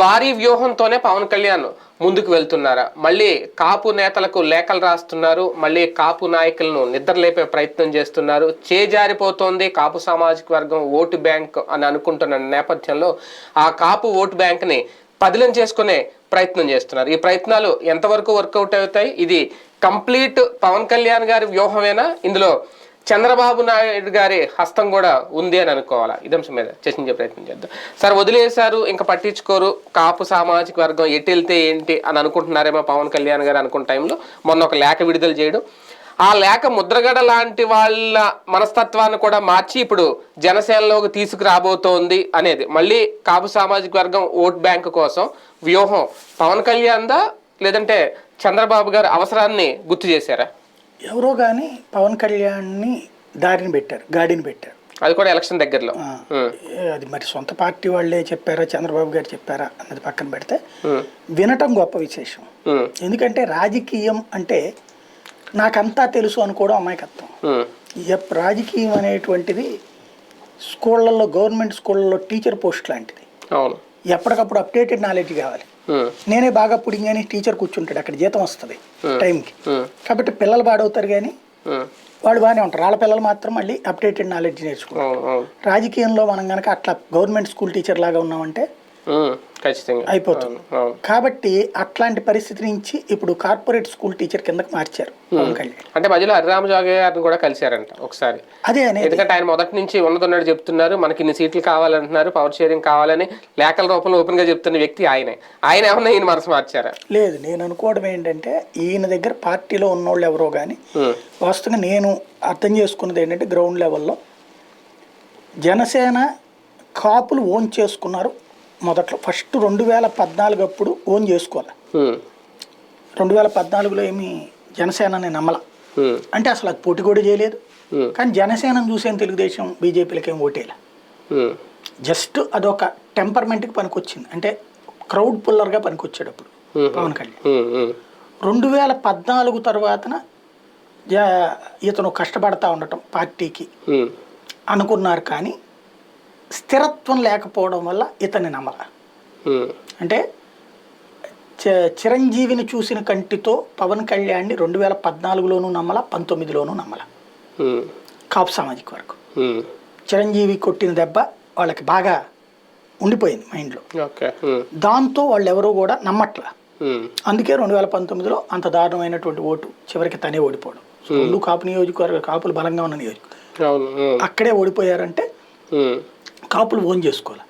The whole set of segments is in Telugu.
భారీ వ్యూహంతోనే పవన్ కళ్యాణ్ ముందుకు వెళ్తున్నారా? మళ్ళీ కాపు నేతలకు లేఖలు రాస్తున్నారు. మళ్ళీ కాపు నాయకులను నిద్రలేపే ప్రయత్నం చేస్తున్నారు. చేజారిపోతోంది కాపు సామాజిక వర్గం ఓటు బ్యాంక్ అని అనుకుంటున్న నేపథ్యంలో ఆ కాపు ఓటు బ్యాంక్ని పదిలం చేసుకునే ప్రయత్నం చేస్తున్నారు. ఈ ప్రయత్నాలు ఎంతవరకు వర్కౌట్ అవుతాయి? ఇది కంప్లీట్ పవన్ కళ్యాణ్ గారి వ్యూహమేనా? ఇందులో చంద్రబాబు నాయుడు గారి హస్తం కూడా ఉంది అని అనుకోవాలా? ఇదే అంశం మీద చర్చించే ప్రయత్నం చేద్దాం. సార్ వదిలేశారు ఇంకా పట్టించుకోరు. కాపు సామాజిక వర్గం ఎటు వెళ్తే ఏంటి అని అనుకుంటున్నారేమో పవన్ కళ్యాణ్ గారు అనుకున్న టైంలో. మొన్న ఒక లేఖ విడుదల చేయడం. ఆ లేఖ ముద్రగడ లాంటి వాళ్ళ మనస్తత్వాన్ని కూడా మార్చి ఇప్పుడు జనసేనలోకి తీసుకురాబోతోంది అనేది. మళ్ళీ కాపు సామాజిక వర్గం ఓట్ బ్యాంక్ కోసం వ్యూహం పవన్ కళ్యాణ్ దా లేదంటే చంద్రబాబు గారు అవసరాన్ని గుర్తు చేశారా? ఎవరో కానీ పవన్ కళ్యాణ్ని దారిని పెట్టారు గాడిని పెట్టారు. అది కూడా ఎలక్షన్ దగ్గరలో. అది మరి సొంత పార్టీ వాళ్ళే చెప్పారా చంద్రబాబు గారు చెప్పారా అన్నది పక్కన పెడితే వినటం గొప్ప విశేషం. ఎందుకంటే రాజకీయం అంటే నాకంతా తెలుసు అనుకోవడం అమాయకత్వం. రాజకీయం అనేటువంటిది స్కూళ్ళల్లో గవర్నమెంట్ స్కూళ్ళల్లో టీచర్ పోస్ట్ లాంటిది. ఎప్పటికప్పుడు అప్డేటెడ్ నాలెడ్జ్ కావాలి. నేనే బాగా పుడింగ్ అని టీచర్ కూర్చుంటాడు అక్కడ జీతం వస్తుంది టైంకి. కాబట్టి పిల్లలు పాడవుతారు కానీ వాళ్ళు బాగానే ఉంటారు. వాళ్ళ పిల్లలు మాత్రం మళ్ళీ అప్డేటెడ్ నాలెడ్జ్ నేర్చుకుంటారు. రాజకీయంలో మనం కనుక అట్లా గవర్నమెంట్ స్కూల్ టీచర్ లాగా ఉన్నామంటే ఖచ్చితంగా. అయిపోతుంది. కాబట్టి అట్లాంటి పరిస్థితి నుంచి ఇప్పుడు కార్పొరేట్ స్కూల్ టీచర్ కిందకి మార్చారు అంటే మధ్యలో హరిరామ జోగి గారిని కూడా కలిశారంట ఒకసారి. అదే ఎందుకంటే ఆయన మొదటి నుంచి ఉన్నదన్నట్టు చెప్తున్నారు మనకి ఇన్ని సీట్లు కావాలంటున్నారు పవర్ షేరింగ్ కావాలని లేఖల రూపంలో ఓపెన్గా చెప్తున్న వ్యక్తి ఆయనే. ఆయన ఏమన్నా ఈయన మనసు మార్చారా? లేదు నేను అనుకోవడం ఏంటంటే ఈయన దగ్గర పార్టీలో ఉన్నోళ్ళు ఎవరో కానీ వాస్తవంగా నేను అర్థం చేసుకున్నది ఏంటంటే గ్రౌండ్ లెవెల్లో జనసేన కాపులు ఓన్ చేసుకున్నారు మొదట్లో ఫస్ట్ రెండు వేల పద్నాలుగు అప్పుడు ఓన్ చేసుకోవాలి. రెండు వేల పద్నాలుగులో ఏమి జనసేనని నమ్మల. అంటే అసలు అది పోటీ కూడా చేయలేదు. కానీ జనసేనను చూసేం తెలుగుదేశం బీజేపీలకి ఏం ఓటేలా జస్ట్ అదొక టెంపర్మెంట్కి పనికొచ్చింది. అంటే క్రౌడ్ పుల్లర్గా పనికొచ్చాడు అప్పుడు పవన్ కళ్యాణ్. రెండు వేల పద్నాలుగు తర్వాతన ఇతను కష్టపడతా ఉండటం పార్టీకి అనుకున్నారు కానీ స్థిరత్వం లేకపోవడం వల్ల ఇతన్ని నమ్మల. ఉమ్, అంటే చిరంజీవిని చూసిన కంటితో పవన్ కళ్యాణ్ని రెండు వేల పద్నాలుగులోనూ నమ్మల పంతొమ్మిదిలోనూ నమ్మల. కాపు సామాజిక వర్గం. ఉమ్, చిరంజీవి కొట్టిన దెబ్బ వాళ్ళకి బాగా ఉండిపోయింది మైండ్లో. దాంతో వాళ్ళు ఎవరూ కూడా నమ్మట్ల. అందుకే రెండు వేల పంతొమ్మిదిలో అంత దారుణమైనటువంటి ఓటు చివరికి తనే ఓడిపోవడం. రెండు కాపు నియోజకవర్గ కాపులు బలంగా ఉన్న నియోజకవర్గం. అక్కడే ఓడిపోయారంటే కాపులు ఓన్ చేసుకోవాలి.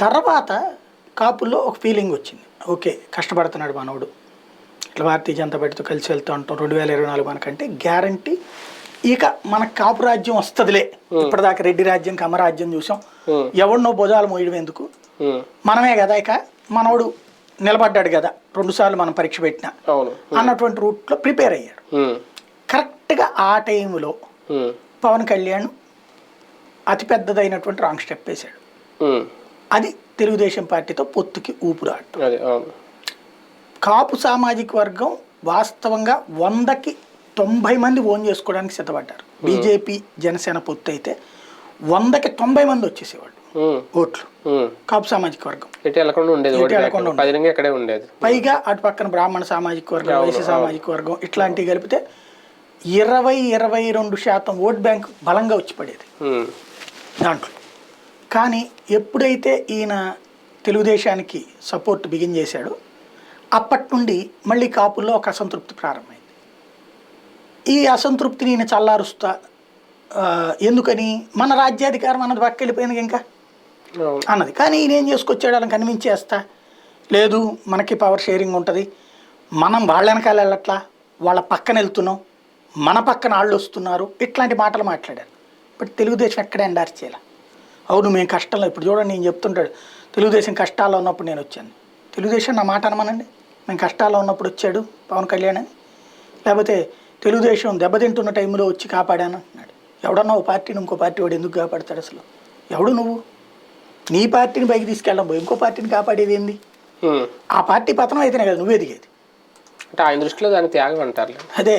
తర్వాత కాపుల్లో ఒక ఫీలింగ్ వచ్చింది. ఓకే కష్టపడుతున్నాడు మనోడు. ఇట్లా భారతీయ జనతా పార్టీతో కలిసి వెళ్తూ ఉంటాం రెండు వేల ఇరవై నాలుగు మనకంటే గ్యారంటీ ఇక మన కాపు రాజ్యం వస్తుందిలే. ఇప్పటిదాకా రెడ్డి రాజ్యం కమరాజ్యం చూసాం. ఉమ్, ఎవరినో భుజాలు మోయడం ఎందుకు? మనమే కదా ఇక మనోడు నిలబడ్డాడు కదా. రెండుసార్లు మనం పరీక్ష పెట్టినా. అన్నటువంటి రూట్లో ప్రిపేర్ అయ్యాడు. కరెక్ట్గా ఆ టైంలో పవన్ కళ్యాణ్ అతిపెద్దదైనటువంటి రాంగ్ స్టెప్ వేశాడు. అది తెలుగుదేశం పార్టీతో పొత్తుకి అవును. కాపు సామాజిక వర్గం వాస్తవంగా వందకి తొంభై మంది ఓన్ చేసుకోవడానికి సిద్ధపడ్డారు. బీజేపీ జనసేన పొత్తు అయితే వందకి తొంభై మంది వచ్చేసేవాళ్ళు ఓట్లు. కాపు సామాజిక వర్గం. పైగా అటు పక్కన బ్రాహ్మణ సామాజిక వర్గం వైశ్య సామాజిక వర్గం ఇట్లాంటివి కలిపితే ఇరవై ఇరవై రెండు శాతం ఓట్ బ్యాంక్ బలంగా వచ్చి పడేది. దాంట్లో. కానీ ఎప్పుడైతే ఈయన తెలుగుదేశానికి సపోర్ట్ బిగిన్ చేశాడో అప్పటి నుండి మళ్ళీ కాపుల్లో ఒక అసంతృప్తి ప్రారంభమైంది. ఈ అసంతృప్తిని ఈయన చల్లారుస్తా ఎందుకని? మన రాజ్యాధికారం అన్నది పక్కెళ్ళిపోయింది ఇంకా. అవును. అన్నది. కానీ ఈయన ఏం చేసుకొచ్చాడు? వాళ్ళని కనిపించేస్తా లేదు మనకి పవర్ షేరింగ్ ఉంటుంది. మనం వాళ్ళ వెనకాల వెళ్ళట్లా. వాళ్ళ పక్కన వెళ్తున్నాం. మన పక్కన వాళ్ళు వస్తున్నారు. ఇట్లాంటి మాటలు మాట్లాడారు. బట్ తెలుగుదేశం ఎక్కడ ఎండార్స్ చేయాలి? అవును మేము కష్టంలో ఇప్పుడు చూడండి నేను చెప్తుంటాడు తెలుగుదేశం కష్టాల్లో ఉన్నప్పుడు నేను వచ్చాను. తెలుగుదేశం నా మాట అనమనండి. మేము కష్టాల్లో ఉన్నప్పుడు వచ్చాడు పవన్ కళ్యాణ్ అని. లేకపోతే తెలుగుదేశం దెబ్బతింటున్న టైంలో వచ్చి కాపాడాను అన్నాడు. ఎవడన్నా ఓ పార్టీని ఇంకో పార్టీ వాడు ఎందుకు కాపాడతాడు అసలు? ఎవడు నువ్వు? నీ పార్టీని పైకి తీసుకెళ్ళడం ఇంకో పార్టీని కాపాడేది ఏంది. ఆ పార్టీ పతనం అయితేనే కదా నువ్వు ఎదిగేది. అంటే ఆయన దృష్టిలో దాన్ని త్యాగం అంటారు అదే.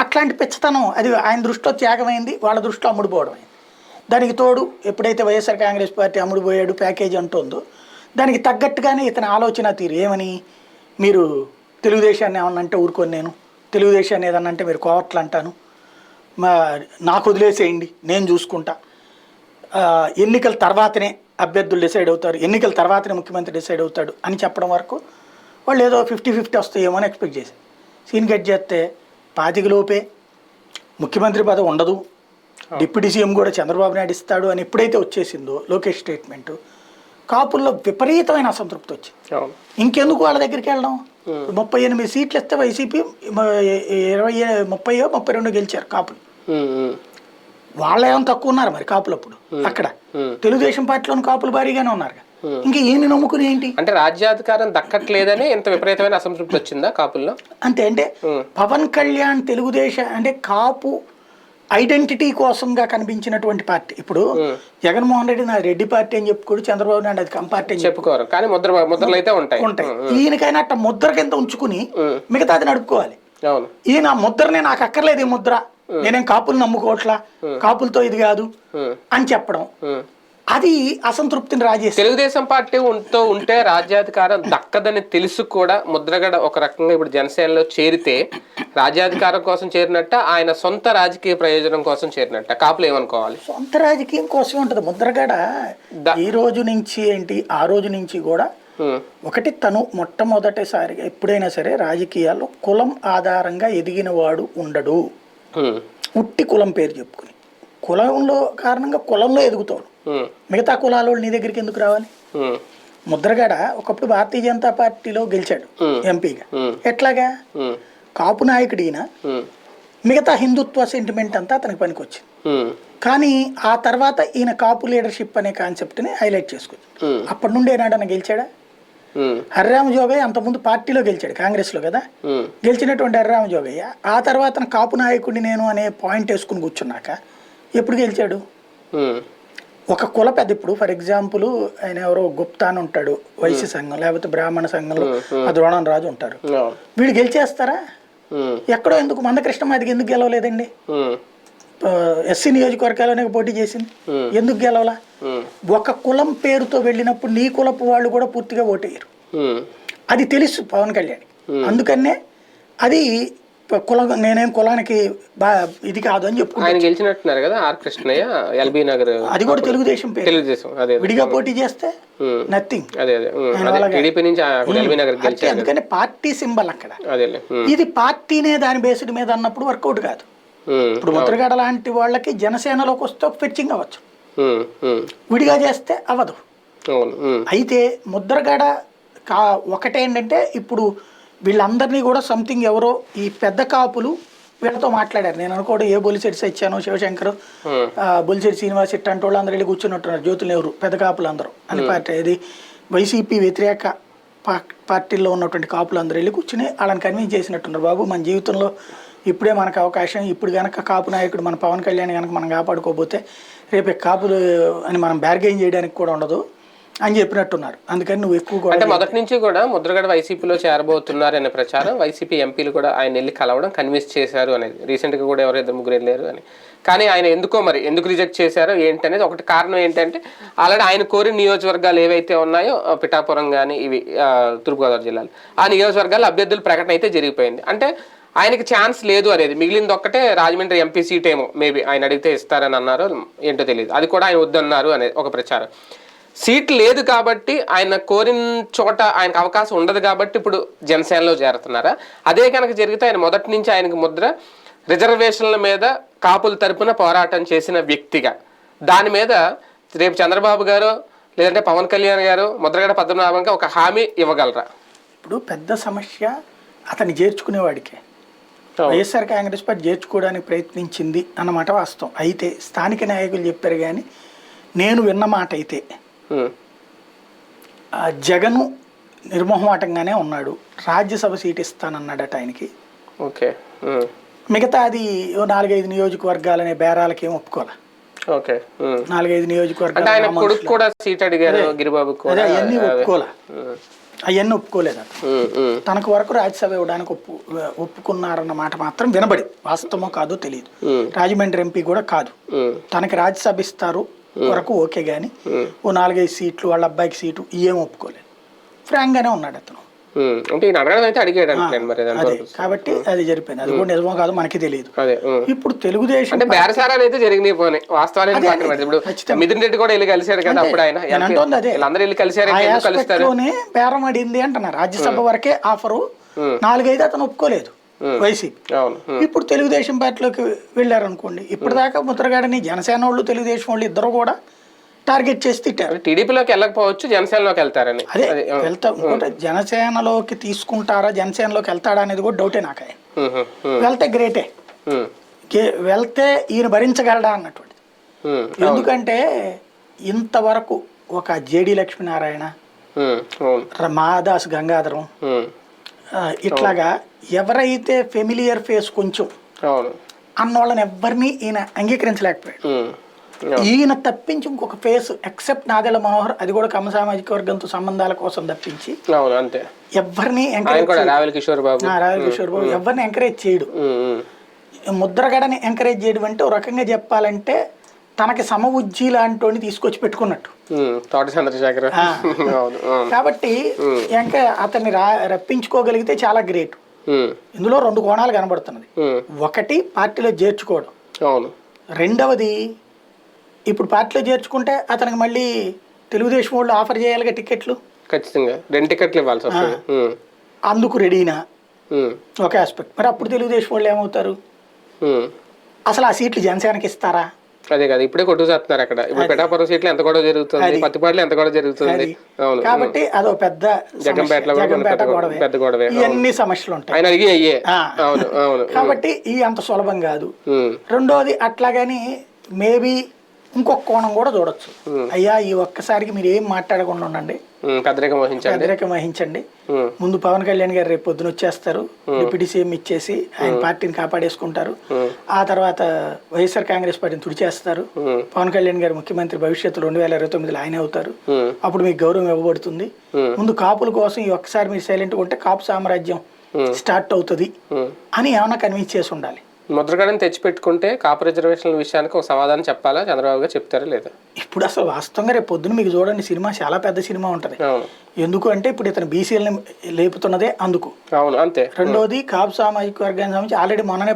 అట్లాంటి పిచ్చతనం అది ఆయన దృష్టిలో త్యాగమైంది వాళ్ళ దృష్టిలో అమ్ముడుపోవడం అయింది దానికి తోడు ఎప్పుడైతే వైఎస్ఆర్ కాంగ్రెస్ పార్టీ అమ్ముడుపోయాడు ప్యాకేజ్ అంటుందో దానికి తగ్గట్టుగానే ఇతని ఆలోచన తీరు. ఏమని? మీరు తెలుగుదేశాన్ని ఏమన్నా అంటే ఊరుకోను నేను. తెలుగుదేశాన్ని ఏదన్నా అంటే మీరు కోవట్లు అంటాను. మా నాకు వదిలేసేయండి నేను చూసుకుంటా. ఎన్నికల తర్వాతనే అభ్యర్థులు డిసైడ్ అవుతారు ఎన్నికల తర్వాతనే ముఖ్యమంత్రి డిసైడ్ అవుతాడు అని చెప్పడం వరకు వాళ్ళు ఏదో ఫిఫ్టీ ఫిఫ్టీ వస్తాయేమో అని ఎక్స్పెక్ట్ చేశారు. సీన్ కట్ చేస్తే పాతిక లోపే ముఖ్యమంత్రి పదవి ఉండదు. డిప్యూటీ సీఎం కూడా చంద్రబాబు నాయుడు ఇస్తాడు అని ఎప్పుడైతే వచ్చేసిందో లోకేష్ స్టేట్మెంట్ కాపుల్లో విపరీతమైన అసంతృప్తి వచ్చింది. ఇంకెందుకు వాళ్ళ దగ్గరికి వెళ్ళడం? ముప్పై ఎనిమిది సీట్లు ఇస్తే వైసీపీ ఇరవై ముప్పై ముప్పై రెండు గెలిచారు కాపులు. వాళ్ళ ఏమైనా తక్కువ ఉన్నారు మరి కాపులు అప్పుడు అక్కడ. తెలుగుదేశం పార్టీలోని కాపులు భారీగానే ఉన్నారు. ఇంకా ఈయన నమ్ముకుని ఏంటి? అంటే రాజ్యాధికారం దక్కట్లేదని ఇంత విపరీతమైన అసంతృప్తి వచ్చిందా కాపుల్లో? అంతే అంటే Hmm. పవన్ కళ్యాణ్ తెలుగుదేశం అంటే కాపు ఐడెంటిటీ కోసంగా కనిపించినటువంటి పార్టీ. ఇప్పుడు జగన్మోహన్ రెడ్డి నా రెడ్డి పార్టీ అని చెప్పుకోడు చంద్రబాబు నాయుడు అది కం పార్టీ అని చెప్పుకోరు. కానీ ముద్ర ముద్రలు అయితే ఉంటాయి. ఉంటాయి. ఈయనకైనా అట్ట ముద్ర కింద ఉంచుకుని Hmm. మిగతాది నడుపుకోవాలి. ఈయన ముద్రనే నాకు అక్కర్లేదు ఈ ముద్ర. నేనేం కాపులు నమ్ముకోవట్లా? కాపులతో ఇది కాదు అని చెప్పడం. అది అసంతృప్తిని రాజేసి తెలుగుదేశం పార్టీ ఉంటూ ఉంటే రాజ్యాధికారం దక్కదని తెలుసు కూడా ముద్రగడ ఒక రకంగా ఇప్పుడు జనసేనలో చేరితే రాజ్యాధికారం కోసం చేరినట్ట ఆయన సొంత రాజకీయ ప్రయోజనం కోసం చేరినట్ట. కాపులు ఏమనుకోవాలి? సొంత రాజకీయం కోసం ఉంటుంది. ముద్రగడ ఈ రోజు నుంచి ఏంటి ఆ రోజు నుంచి కూడా ఒకటి తను మొట్టమొదటిసారిగా ఎప్పుడైనా సరే రాజకీయాల్లో కులం ఆధారంగా ఎదిగిన వాడు ఉండడు ఉట్టి కులం పేరు చెప్పుకుని. కులంలో కారణంగా కులంలో ఎదుగుతాడు. మిగతా కులాల నీ దగ్గరికి ఎందుకు రావాలి? ఉమ్, ముద్రగడ ఒకప్పుడు భారతీయ జనతా పార్టీలో గెలిచాడు Hmm. ఎంపీగా. Hmm. ఎట్లాగా? కాపు నాయకుడు ఈయన మిగతా హిందుత్వ సెంటిమెంట్ అంతా అతనికి పనికొచ్చింది. కానీ ఆ తర్వాత ఈయన కాపు లీడర్షిప్ అనే కాన్సెప్ట్ని హైలైట్ చేసుకుంది. ఉమ్, అప్పటి నుండి ఏనాడన్నా గెలిచాడా? హర్రామ జోగయ్య అంతకుముందు పార్టీలో గెలిచాడు కాంగ్రెస్లో కదా? గెలిచినటువంటి హర్రామ జోగయ్య ఆ తర్వాత కాపు నాయకుడిని నేను అనే పాయింట్ వేసుకుని కూర్చున్నాక ఎప్పుడు గెలిచాడు? ఒక కుల పెద్ద ఇప్పుడు ఫర్ ఎగ్జాంపుల్ ఆయన ఎవరో గుప్తా అని ఉంటాడు వైశ్య సంఘం లేకపోతే బ్రాహ్మణ సంఘంలో ఆ ద్రోణం రాజు ఉంటారు. వీళ్ళు గెలిచేస్తారా? ఎక్కడో ఎందుకు మందకృష్ణమాదికి ఎందుకు గెలవలేదండి? ఎస్సీ నియోజకవర్గాల్లోనే పోటీ చేసింది. ఎందుకు గెలవలా? ఒక కులం పేరుతో వెళ్ళినప్పుడు నీ కులపు వాళ్ళు కూడా పూర్తిగా ఓటేయరు. అది తెలుసు పవన్ కళ్యాణ్ అందుకనే అది కులం నేనేం కులానికి ఇది కాదు అని చెప్పుకుంటా ఆయన గెలిచినట్టున్నారు కదా ఆర్ కృష్ణయ్య ఎల్బీ నగర్ అది కూడా తెలుగుదేశం పేరు. తెలుగుదేశం అదే అదే. విడిగా పోటీ చేస్తే నథింగ్ అదే అదే. అదే. టీడీపీ నుంచి ఎల్బీ నగర్ గెలిచారు అందుకని పార్టీ సింబల్ అక్కడ. అదేలే. ఉమ్, ఇది పార్టీనే దాని బేస్డ్ మీద అన్నప్పుడు వర్కౌట్ కాదు. ఇప్పుడు ముద్రగడ లాంటి వాళ్ళకి జనసేనలోకి వస్తే ఫెచ్చింగ్ అవ్వచ్చు. విడిగా చేస్తే అవ్వదు. అయితే ముద్రగడ కా ఒకటేంటంటే ఇప్పుడు వీళ్ళందరినీ కూడా సంథింగ్ ఎవరో ఈ పెద్ద కాపులు వీళ్ళతో మాట్లాడారు. నేను అనుకోవడం ఏ బొలిసెట్టి సత్యాను శివశంకర్ బొలిసెట్టి శ్రీనివాస్ ఇట్టంటి వాళ్ళు అందరూ వెళ్ళి కూర్చున్నట్టున్నారు. జ్యోతులు ఎవరు? పెద్ద కాపులు అందరూ. అని పార్టీ ఇది వైసీపీ వ్యతిరేక పార్టీల్లో ఉన్నటువంటి కాపులు అందరూ వెళ్ళి కూర్చుని వాళ్ళని కన్విన్స్ చేసినట్టున్నారు. బాబు మన జీవితంలో ఇప్పుడే మనకు అవకాశం ఇప్పుడు గనక కాపు నాయకుడు మన పవన్ కళ్యాణ్ కనుక మనం కాపాడుకోకపోతే రేపు కాపులు అని మనం బ్యార్గెయిన్ చేయడానికి కూడా ఉండదు. అని చెప్పినట్టున్నారు. అందుకని నువ్వు ఎక్కువ అంటే మొదటి నుంచి కూడా ముద్రగడ వైసీపీలో చేరబోతున్నారు అనే ప్రచారం వైసీపీ ఎంపీలు కూడా ఆయన వెళ్ళి కలవడం కన్విన్స్ చేశారు అనేది. రీసెంట్గా కూడా ఎవరో ఇద్దరు ముగ్గురు వెళ్ళారు అని. కానీ ఆయన ఎందుకో మరి ఎందుకు రిజెక్ట్ చేశారో ఏంటి అనేది ఒకటి కారణం ఏంటంటే ఆల్రెడీ ఆయన కోరిన నియోజకవర్గాలు ఏవైతే ఉన్నాయో పిఠాపురం కానీ ఇవి తూర్పుగోదావరి జిల్లాలో ఆ నియోజకవర్గాల అభ్యర్థుల ప్రకటన అయితే జరిగిపోయింది. అంటే ఆయనకి ఛాన్స్ లేదు అనేది. మిగిలింది ఒక్కటే రాజమండ్రి ఎంపీ సీట్ ఏమో మేబీ ఆయన అడిగితే ఇస్తారని అన్నారు ఏంటో తెలియదు అది కూడా ఆయన వద్దన్నారు అనేది ఒక ప్రచారం. సీట్ లేదు కాబట్టి ఆయన కోరిన చోట ఆయనకు అవకాశం ఉండదు కాబట్టి ఇప్పుడు జనసేనలో చేరుతున్నారా? అదే కనుక జరిగితే ఆయన మొదటి నుంచి ఆయనకు ముద్ర రిజర్వేషన్ల మీద కాపుల తరపున పోరాటం చేసిన వ్యక్తిగా. దాని మీద రేపు చంద్రబాబు గారు లేదంటే పవన్ కళ్యాణ్ గారు ముద్రగడ పద్మనాభంగా ఒక హామీ ఇవ్వగలరా? ఇప్పుడు పెద్ద సమస్య అతన్ని చేర్చుకునేవాడికే. వైఎస్ఆర్ కాంగ్రెస్ పార్టీ చేర్చుకోవడానికి ప్రయత్నించింది అన్నమాట వాస్తవం. అయితే స్థానిక నాయకులు చెప్పారు కానీ నేను విన్న మాట అయితే జగను నిర్మోహమాటంగానే ఉన్నాడు. రాజ్యసభ సీట్ ఇస్తానన్నాడట ఆయనకి. ఓకే. మిగతా అది నాలుగైదు నియోజకవర్గాలనే బేరాలకి ఏం ఒప్పుకోలే? ఓకే. నాలుగైదు నియోజకవర్గాలు ఆయన కొడుకు కూడా సీట్ అడిగారు గిరిబాబు అవన్నీ ఒప్పుకోలే? అవన్నీ ఉమ్, తనకు వరకు రాజ్యసభ ఇవ్వడానికి ఒప్పు ఒప్పుకున్నారన్న మాట మాత్రం వినబడి వాస్తవమో కాదో తెలియదు. రాజమండ్రి ఎంపీ కూడా కాదు. తనకి రాజ్యసభ ఇస్తారు వరకు ఓకే కానీ ఓ నాలుగైదు సీట్లు వాళ్ళ అబ్బాయికి సీటు ఇవేం ఒప్పుకోలేదు. ఫ్రాంక్గానే ఉన్నాడు అతను. అంటే అయితే అడిగాడు అంటున్నాను మరి అది? కాబట్టి అది జరిపోయింది. అది కూడా నిజమో కాదు మనకి తెలియదు. ఇప్పుడు తెలుగుదేశం అంటే బేరసారాలు అయితే జరిగినాయి పోనీ. వాస్తవాలు ఇప్పుడు. మిథున్ రెడ్డి కూడా వెళ్ళి కదా అప్పుడు ఆయన నేను అంటోంది అదే. వెళ్ళి కలిశారు బేరం అడింది అంటున్నారు. రాజ్యసభ వరకే ఆఫరు. నాలుగైదు అతను ఒప్పుకోలేదు. వైసీపీ. ఇప్పుడు తెలుగుదేశం పార్టీలోకి వెళ్ళారనుకోండి ఇప్పటిదాకా ముద్రగాడని జనసేన వాళ్ళు తెలుగుదేశం వాళ్ళు ఇద్దరు కూడా టార్గెట్ చేసి తిట్టారు. టీడీపీలోకి వెళ్ళకపోవచ్చు జనసేనలోకి వెళ్తారని. అదే. వెళ్తా జనసేనలోకి తీసుకుంటారా జనసేనలోకి వెళ్తాడా అనేది కూడా డౌటే నాకు వెళ్తే గ్రేటే. వెళ్తే ఈయన భరించగలడా అన్నటువంటి. ఎందుకంటే ఇంతవరకు ఒక జేడి లక్ష్మీనారాయణ మాదాస్ గంగాధరం ఇట్లాగా ఎవరైతే ఫెమిలియర్ ఫేస్ కొంచెం అవును. అన్నోళ్ళని ఎవరిని ఈయన అంగీకరించలేకపోయాడు. ఈయన తప్పించి ఇంకొక ఫేస్ ఎక్సెప్ట్ నాదెళ్ళ మనోహర్ అది కూడా కమ్మ సామాజిక వర్గంతో సంబంధాల కోసం తప్పించి అంతే. ఎవరిని రావెల్ కిషోర్ బాబు. రాజు కిషోర్ బాబు ఎవరిని ఎంకరేజ్ చేయడు. ముద్రగడని ఎంకరేజ్ చేయడం అంటే ఒక రకంగా చెప్పాలంటే తనకి సమ ఉజ్జి లాంటి తీసుకొచ్చి పెట్టుకున్నట్టు. తోట చంద్రశేఖర్ కాబట్టి ఇంకా అతన్ని రా రప్పించుకోగలిగితే చాలా గ్రేట్ ఇందులో రెండు కోణాలు కనబడుతున్నది. ఒకటి పార్టీలో చేర్చుకోవడం. అవును. రెండవది ఇప్పుడు పార్టీలో చేర్చుకుంటే అతనికి మళ్ళీ తెలుగుదేశం వాళ్ళు ఆఫర్ చేయాలిగా టికెట్లు ఖచ్చితంగా. రెండు టికెట్లు ఇవ్వాల్సి వస్తుంది. ఉమ్, అందుకు రెడీనా? ఒక ఆస్పెక్ట్ మరి అప్పుడు తెలుగుదేశం వాళ్ళు ఏమవుతారు. అసలు ఆ సీట్లు జనసేనకి ఇస్తారా? అదే కదా ఇప్పుడే కొట్టు చేస్తున్నారు అక్కడ. ఇప్పుడు పిఠాపురం సీట్లు ఎంత కూడా జరుగుతుంది? పత్తిపాడులో ఎంత కూడా జరుగుతుంది. అవును. కాబట్టి అదో పెద్ద. జగంపేటలో పెద్ద గొడవే. గొడవే. ఇవన్నీ సమస్యలు ఉంటాయి. ఆయన అడిగి అయ్యే. అవును అవును. కాబట్టి ఈ అంత సులభం కాదు. రెండోది అట్లాగని మేబీ ఇంకొక కోణం కూడా చూడొచ్చు. అయ్యా ఈ ఒక్కసారికి మీరు ఏం మాట్లాడకుండా ఉండండి. పెద్దరికం వహించండి. వహించండి. ముందు పవన్ కళ్యాణ్ గారు రేపు పొద్దున వచ్చేస్తారు. డిప్యూటీ సీఎం ఇచ్చేసి ఆయన పార్టీని కాపాడేసుకుంటారు. ఆ తర్వాత వైఎస్ఆర్ కాంగ్రెస్ పార్టీని తుడిచేస్తారు. పవన్ కళ్యాణ్ గారు ముఖ్యమంత్రి భవిష్యత్తు రెండు వేల ఇరవై తొమ్మిదిలో ఆయనే అవుతారు. అప్పుడు మీకు గౌరవం ఇవ్వబడుతుంది. ముందు కాపుల కోసం ఈ ఒక్కసారి మీరు సైలెంట్గా ఉంటే కాపు సామ్రాజ్యం స్టార్ట్ అవుతుంది. అని ఏమైనా కన్విన్స్ చేసి ఉండాలి. ముద్రగడని తెచ్చిపెట్టుకుంటే కాపు రిజర్వేషన్ల విషయానికి ఒక సమాధానం చెప్పాలా? చంద్రబాబు గారు చెప్తారా లేదా? ఇప్పుడు అసలు వాస్తవంగా రేపు పొద్దున మీకు చూడండి సినిమా చాలా పెద్ద సినిమా ఉంటుంది. ఎందుకు అంటే ఇప్పుడు ఇతను బీసీఎల్ని లేపుతున్నదే అందుకు. అవును అంతే. రెండోది కాపు సామాజిక వర్గానికి సంబంధించి ఆల్రెడీ మొన్ననే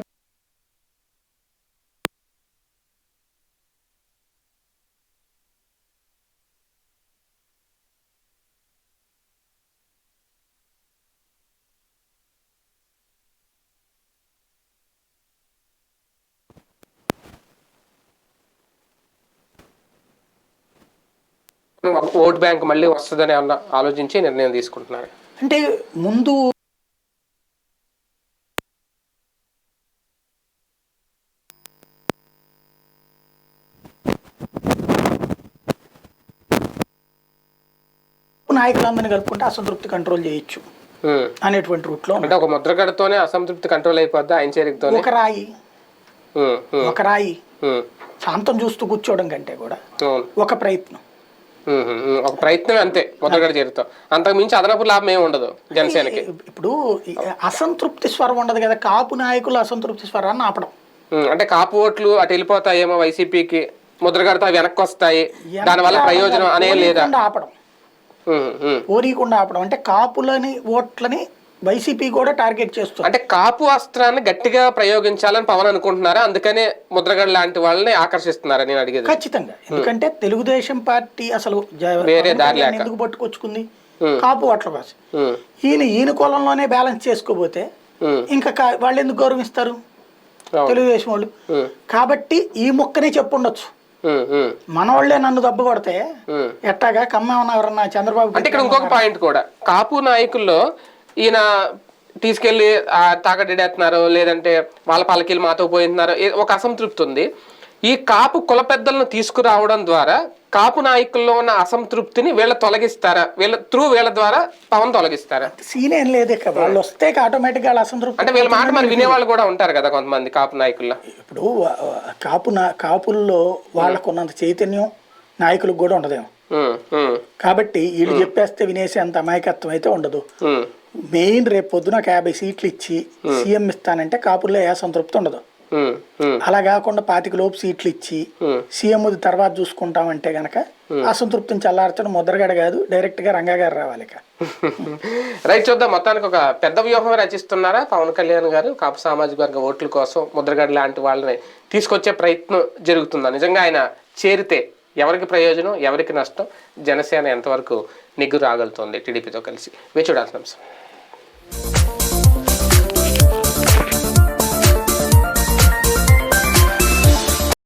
ఓట్ బ్యాంక్ మళ్ళీ వస్తుందని ఏమన్నా ఆలోచించి నిర్ణయం తీసుకుంటున్నారు. అంటే ముందు నాయకులందరినీ కలుపుకుంటే అసంతృప్తి కంట్రోల్ చేయొచ్చు. అనేటువంటి రూట్లో. అంటే ఒక ముద్రగడతోనే అసంతృప్తి కంట్రోల్ అయిపోద్ది? ఆయన చేరికతోనే? ఒక రాయి. ఒక రాయి. శాంతం చూస్తూ కూర్చోవడం కంటే కూడా ఒక ప్రయత్నం. ఒక ప్రయత్నమే అంతే ముద్రగడ చేరుతాం అంతకు మించి అదనపు లాభం ఏమి ఉండదు జనసేనకి. ఇప్పుడు అసంతృప్తి స్వరం ఉండదు కదా కాపు నాయకులు అసంతృప్తి స్వరాన్ని ఆపడం. అంటే కాపు ఓట్లు అటు వెళ్ళిపోతాయేమో వైసీపీకి ముద్రగడతో వెనక్కి వస్తాయి దానివల్ల ప్రయోజనం అనేది లేదా? ఆపడం. పోనీయకుండా ఆపడం. అంటే కాపులని ఓట్లని వైసీపీ కూడా టార్గెట్ చేస్తుంది. అంటే కాపు అస్త్రాన్ని గట్టిగా ప్రయోగించాలని పవన్ అనుకుంటున్నారా? అందుకనే ముద్రగడ లాంటి వాళ్ళని ఆకర్షిస్తున్నారా నేను అడిగేది? ఖచ్చితంగా. ఎందుకంటే తెలుగుదేశం పార్టీ అసలు వేరే దారి. ఎందుకు పట్టుకొచ్చుకుంది? కాపు ఓట్ల కోసం ఈయన ఈయన కులంలోనే బ్యాలెన్స్ చేసుకోపోతే ఇంకా వాళ్ళు ఎందుకు గౌరవిస్తారు. తెలుగుదేశం వాళ్ళు. కాబట్టి ఈ మొక్కనే చెప్పుండొచ్చు. ఉమ్, ఉమ్, మన వాళ్ళే నన్ను దెబ్బ కొడితే. ఎట్టాగా? కమ్మేమన్నా ఎవరన్నా చంద్రబాబు అంటే ఇక్కడ ఇంకొక పాయింట్ కూడా. కాపు నాయకుల్లో ఈయన తీసుకెళ్ళి ఆ తాకడిడేస్తున్నారు లేదంటే వాళ్ళ పలకీలు మాతో పోయింటున్నారు ఒక అసంతృప్తి ఉంది ఈ కాపు కుల పెద్దలను తీసుకురావడం ద్వారా కాపు నాయకుల్లో ఉన్న అసంతృప్తిని వీళ్ళ తొలగిస్తారా? వీళ్ళ త్రూ వీళ్ళ ద్వారా పవన్ తొలగిస్తారా? సీన్ ఏం లేదు ఇక వాళ్ళు వస్తే ఆటోమేటిక్గా వాళ్ళు అసంతృప్తి అంటే వీళ్ళ మాట మరి వినేవాళ్ళు కూడా ఉంటారు కదా కొంతమంది కాపు నాయకుల్లో. ఇప్పుడు కాపు నా కాపుల్లో వాళ్ళకు ఉన్నంత చైతన్యం నాయకులకు కూడా ఉండదేమో. కాబట్టి వీళ్ళు చెప్పేస్తే వినేసే అంత అమాయకత్వం అయితే ఉండదు. మెయిన్ రేపు పొద్దున ఒక యాభై సీట్లు ఇచ్చి సీఎం ఇస్తానంటే కాపుల్లో ఏ సంతృప్తి ఉండదు. అలా కాకుండా పాతిక లోపు సీట్లు ఇచ్చి. సీఎం తర్వాత చూసుకుంటామంటే గనక అసంతృప్తిని చల్లార్చడం ముద్రగడ కాదు. డైరెక్ట్గా రంగా గారు రావాలి రైట్ చూద్దాం. మొత్తానికి ఒక పెద్ద వ్యూహం రచిస్తున్నారా పవన్ కళ్యాణ్ గారు? కాపు సామాజిక వర్గ ఓట్ల కోసం ముద్రగడ లాంటి వాళ్ళని తీసుకొచ్చే ప్రయత్నం జరుగుతుందా? నిజంగా ఆయన చేరితే ఎవరికి ప్రయోజనం ఎవరికి నష్టం? జనసేన ఎంతవరకు నిగ్గు రాగలుగుతుంది టీడీపీతో కలిసి. వేచి చూడాల్సిన అంశం.